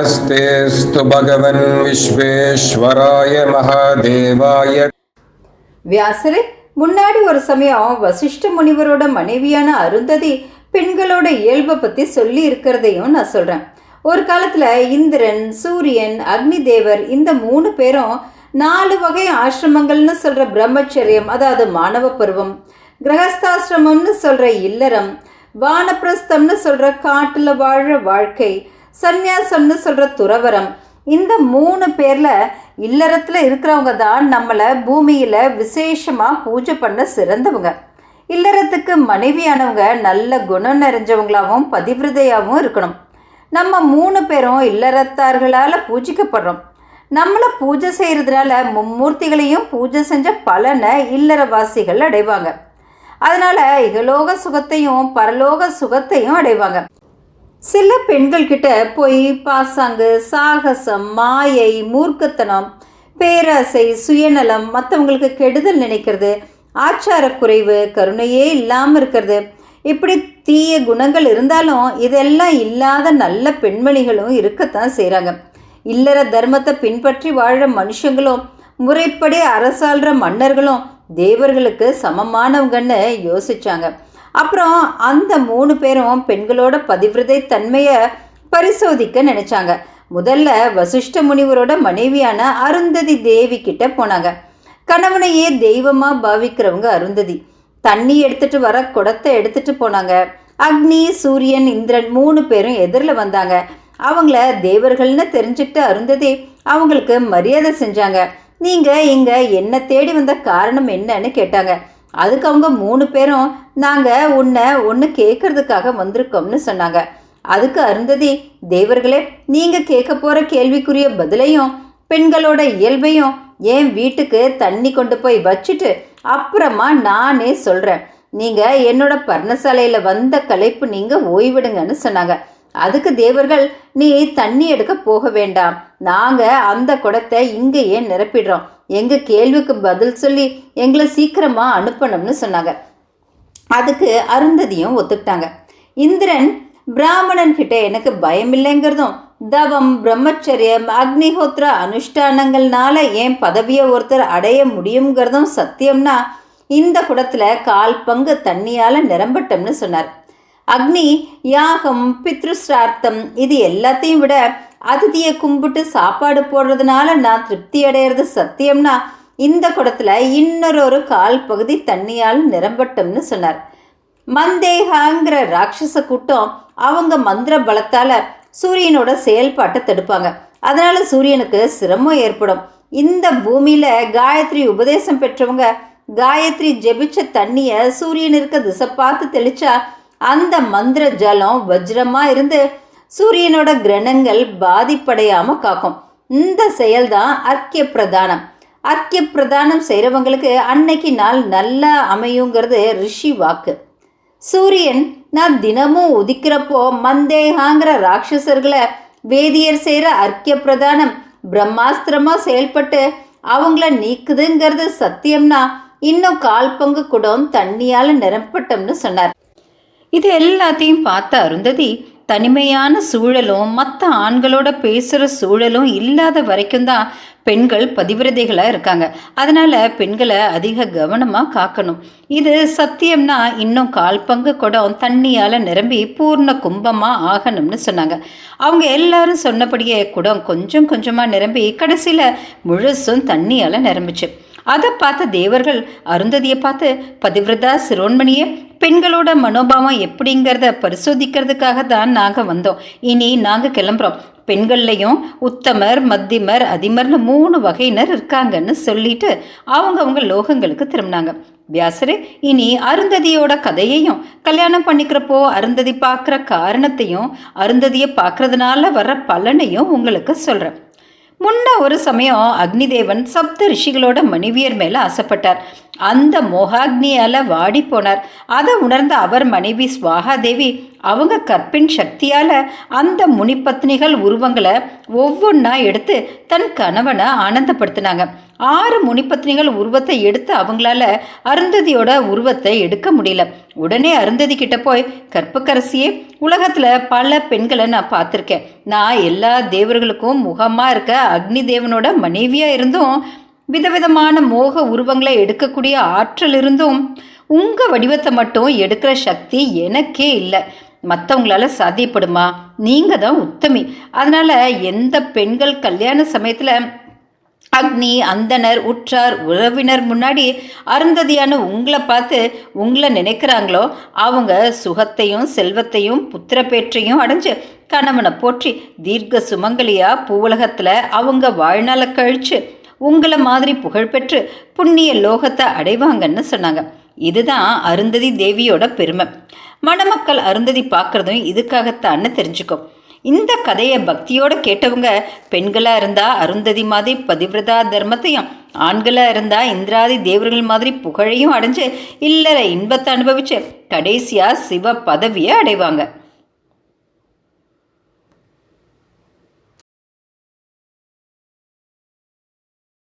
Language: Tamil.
नमस्तेऽस्तु भगवन् विश्वेश्वराय महादेवाय வியாசரே முன்னாடி ஒரு சமயம் வசிஷ்ட முனிவரோட மனைவியான அருந்ததி பெண்களோட இயல்பை பற்றி சொல்லி இருக்கிறதையும் நான் சொல்கிறேன் ஒரு காலத்தில் இந்திரன் சூரியன் அக்னி தேவர் இந்த மூணு பேரும் நாலு வகை ஆசிரமங்கள்னு சொல்கிற பிரம்மச்சரியம் அதாவது மாணவ பருவம் கிரகஸ்தாசிரமம்னு சொல்கிற இல்லறம் வானப்பிரஸ்தம்னு சொல்கிற காட்டில் வாழ வாழ்க்கை சந்நியாசம்னு சொல்கிற துறவரம். இந்த மூணு பேரில் இல்லறத்தில் இருக்கிறவங்க தான் நம்மளை பூமியில் விசேஷமாக பூஜை பண்ண சிறந்தவங்க. இல்லறத்துக்கு மனைவியானவங்க நல்ல குணம் நிறைஞ்சவங்களாகவும் பதிவிரதையாகவும் இருக்கணும். நம்ம மூணு பேரும் இல்லறத்தார்களால் பூஜிக்கப்படுறோம். நம்மளை பூஜை செய்கிறதுனால மும்மூர்த்திகளையும் பூஜை செஞ்ச பலனை இல்லறவாசிகள் அடைவாங்க. அதனால் இகலோக சுகத்தையும் பரலோக சுகத்தையும் அடைவாங்க. சில பெண்கள்கிட்ட போய் பாசாங்கு சாகசம் மாயை மூர்க்கத்தனம் பேராசை சுயநலம் மற்றவங்களுக்கு கெடுதல் நினைக்கிறது. ஆச்சார குறைவு கருணையே இல்லாமல் இருக்கிறது. இப்படி தீய குணங்கள் இருந்தாலும் இதெல்லாம் இல்லாத நல்ல பெண்மணிகளும் இருக்கத்தான் செய்கிறாங்க இல்லற தர்மத்தை பின்பற்றி வாழ்கிற மனுஷங்களும் முறைப்படி அரசாள்ற மன்னர்களும் தேவர்களுக்கு சமமானவங்கன்னு யோசிச்சாங்க. அப்புறம் அந்த மூணு பேரும் பெண்களோட பதிவிரதை தன்மையை பரிசோதிக்க நினச்சாங்க. முதல்ல வசிஷ்ட முனிவரோட மனைவியான அருந்ததி தேவி கிட்ட போனாங்க. கணவனையே தெய்வமாக பாவிக்கிறவங்க அருந்ததி. தண்ணி எடுத்துட்டு வர குடத்தை எடுத்துட்டு போனாங்க. அக்னி சூரியன் இந்திரன் மூணு பேரும் எதிரில் வந்தாங்க. அவங்கள தேவர்கள்னு தெரிஞ்சுக்கிட்டு அருந்ததி அவங்களுக்கு மரியாதை செஞ்சாங்க. நீங்கள் இங்கே என்ன தேடி வந்த காரணம் என்னன்னு கேட்டாங்க. அதுக்கு அவங்க மூணு பேரும் நாங்கள் உன்னை ஒன்று கேட்கறதுக்காக வந்திருக்கோம்னு சொன்னாங்க. அதுக்கு அருந்ததி தேவர்களே நீங்கள் கேட்க போகிற கேள்விக்குரிய பதிலையும் பெண்களோட இயல்பையும் என் வீட்டுக்கு தண்ணி கொண்டு போய் வச்சுட்டு அப்புறமா நானே சொல்கிறேன் நீங்கள் என்னோட பர்ணசாலையில் வந்த களைப்பு நீங்கள் ஓய்விடுங்கன்னு சொன்னாங்க. அதுக்கு தேவர்கள் நீ தண்ணி எடுக்க போக வேண்டாம். நாங்கள் அந்த குடத்தை இங்கேயே நிரப்பிடுறோம். எங்கள் கேள்விக்கு பதில் சொல்லி எங்களை சீக்கிரமாக அனுப்பணும்னு சொன்னாங்க. அதுக்கு அருந்ததியும் ஒத்துக்கிட்டாங்க. இந்திரன் பிராமணன் கிட்ட எனக்கு பயம் இல்லைங்கிறதும் தவம் பிரம்மச்சரியம் அக்னிஹோத்திர அனுஷ்டானங்கள்னால என் பதவியை ஒருத்தர் அடைய முடியுங்கிறதும் சத்தியம்னா இந்த குடத்தில் கால் பங்கு தண்ணியால் நிரம்பட்டம்னு சொன்னார். அக்னி யாகம் பித்ருஸ்ரார்த்தம் இது எல்லாத்தையும் விட அதிதியை கும்பிட்டு சாப்பாடு போடுறதுனால நான் திருப்தி அடையிறது சத்தியம்னா இந்த குடத்தில் இன்னொரு ஒரு கால் பகுதி தண்ணியால் நிரம்பட்டம்னு சொன்னார். மந்தேகாங்கிற ராட்சச கூட்டம் அவங்க மந்திர பலத்தால் சூரியனோட செயல்பாட்டை தடுப்பாங்க. அதனால் சூரியனுக்கு சிரமம் ஏற்படும். இந்த பூமியில் காயத்ரி உபதேசம் பெற்றவங்க காயத்ரி ஜெபிச்ச தண்ணியை சூரியன் இருக்க திசை பார்த்து தெளிச்சா அந்த மந்திர ஜலம் வஜ்ரமாக இருந்து சூரியனோட கிரணங்கள் பாதிப்படையாமல் காக்கும். இந்த செயல்தான் அர்க்கிய பிரதானம். அர்க்கிய பிரதானம் செய்கிறவங்களுக்கு அன்னைக்கு நாள் நல்லா அமையுங்கிறது ரிஷி வாக்கு. சூரியன் நான் தினமும் உதிக்கிறப்போ மந்தேகாங்கிற ராட்சசர்களை வேதியர் செய்கிற அர்க்கிய பிரதானம் பிரம்மாஸ்திரமாக செயல்பட்டு அவங்கள நீக்குதுங்கிறது சத்தியம்னா இன்னும் கால் பங்கு குடம் தண்ணியால் நிரப்பட்டம்னு சொன்னார். இது எல்லாத்தையும் பார்த்த அருந்ததி தனிமையான சூழலும் மற்ற ஆண்களோட பேசுகிற சூழலும் இல்லாத வரைக்கும் தான் பெண்கள் பதிவிரதைகளாக இருக்காங்க. அதனால் பெண்களை அதிக கவனமாக காக்கணும். இது சத்தியம்னா இன்னும் கால் பங்கு குடம் தண்ணியால் நிரம்பி பூர்ண கும்பமாக ஆகணும்னு சொன்னாங்க. அவங்க எல்லாரும் சொன்னபடியே குடம் கொஞ்சம் கொஞ்சமாக நிரம்பி கடைசியில் முழுசும் தண்ணியால் நிரம்பிச்சு. அதை பார்த்த தேவர்கள் அருந்ததியை பார்த்து பதிவிரதா சிரோன்மணியே பெண்களோட மனோபாவம் எப்படிங்கிறத பரிசோதிக்கிறதுக்காக தான் நாங்கள் வந்தோம். இனி நாங்கள் கிளம்புறோம். பெண்கள்லையும் உத்தமர் மத்திமர் அதிமர்னு மூணு வகையினர் இருக்காங்கன்னு சொல்லிட்டு அவங்க அவங்க லோகங்களுக்கு திரும்பினாங்க. வியாசரே இனி அருந்ததியோட கதையையும் கல்யாணம் பண்ணிக்கிறப்போ அருந்ததி பார்க்குற காரணத்தையும் அருந்ததியை பார்க்கறதுனால வர்ற பலனையும் உங்களுக்கு சொல்கிறேன் முன்ன ஒரு சமயம் அக்னிதேவன் சப்த ரிஷிகளோட மனைவியர் மேலே ஆசைப்பட்டார். அந்த மோகாக்னியால் வாடி போனார். அதை உணர்ந்த அவர் மனைவி சுவாகாதேவி அவங்க கற்பின் சக்தியால் அந்த முனிப்பத்னிகள் உருவங்களை ஒவ்வொன்றா எடுத்து தன் கணவனை ஆனந்தப்படுத்தினாங்க. ஆறு முனிப்பத்னிகள் உருவத்தை எடுத்து அவங்களால அருந்ததியோட உருவத்தை எடுக்க முடியல. உடனே அருந்ததி கிட்ட போய் கற்புக்கரசியே உலகத்தில் பல பெண்களை நான் பார்த்துருக்கேன். நான் எல்லா தேவர்களுக்கும் முகமாக இருக்க அக்னி தேவனோட மனைவியாக இருந்தும் விதவிதமான மோக உருவங்களை எடுக்கக்கூடிய ஆற்றல் இருந்தும் உங்கள் வடிவத்தை மட்டும் எடுக்கிற சக்தி எனக்கே இல்லை. மற்றவங்களால சாத்தியப்படுமா? நீங்க தான் உத்தமி. அதனால எந்த பெண்கள் கல்யாண சமயத்துல அக்னி அந்தனர் உற்றார் உறவினர் முன்னாடி அருந்ததியான உங்களை பார்த்து உங்களை நினைக்கிறாங்களோ அவங்க சுகத்தையும் செல்வத்தையும் புத்திரப்பேற்றையும் அடைஞ்சு கணவனை போற்றி தீர்க்க சுமங்கலியா பூவுலகத்தில் அவங்க வாழ்நாளை கழிச்சு உங்களை மாதிரி புகழ்பெற்று புண்ணிய லோகத்தை அடைவாங்கன்னு சொன்னாங்க. இதுதான் அருந்ததி தேவியோட பெருமை. மணமக்கள் அருந்ததி பார்க்குறதும் இதுக்காகத்தான்னு தெரிஞ்சுக்கோ. இந்த கதையை பக்தியோட கேட்டவங்க பெண்களாக இருந்தால் அருந்ததி மாதிரி பதிவிரதா தர்மத்தையும் ஆண்களாக இருந்தால் இந்திராதி தேவர்கள் மாதிரி புகழையும் அடைஞ்சு இல்லற இன்பத்தை அனுபவிச்சு கடைசியாக சிவ பதவியை அடைவாங்க.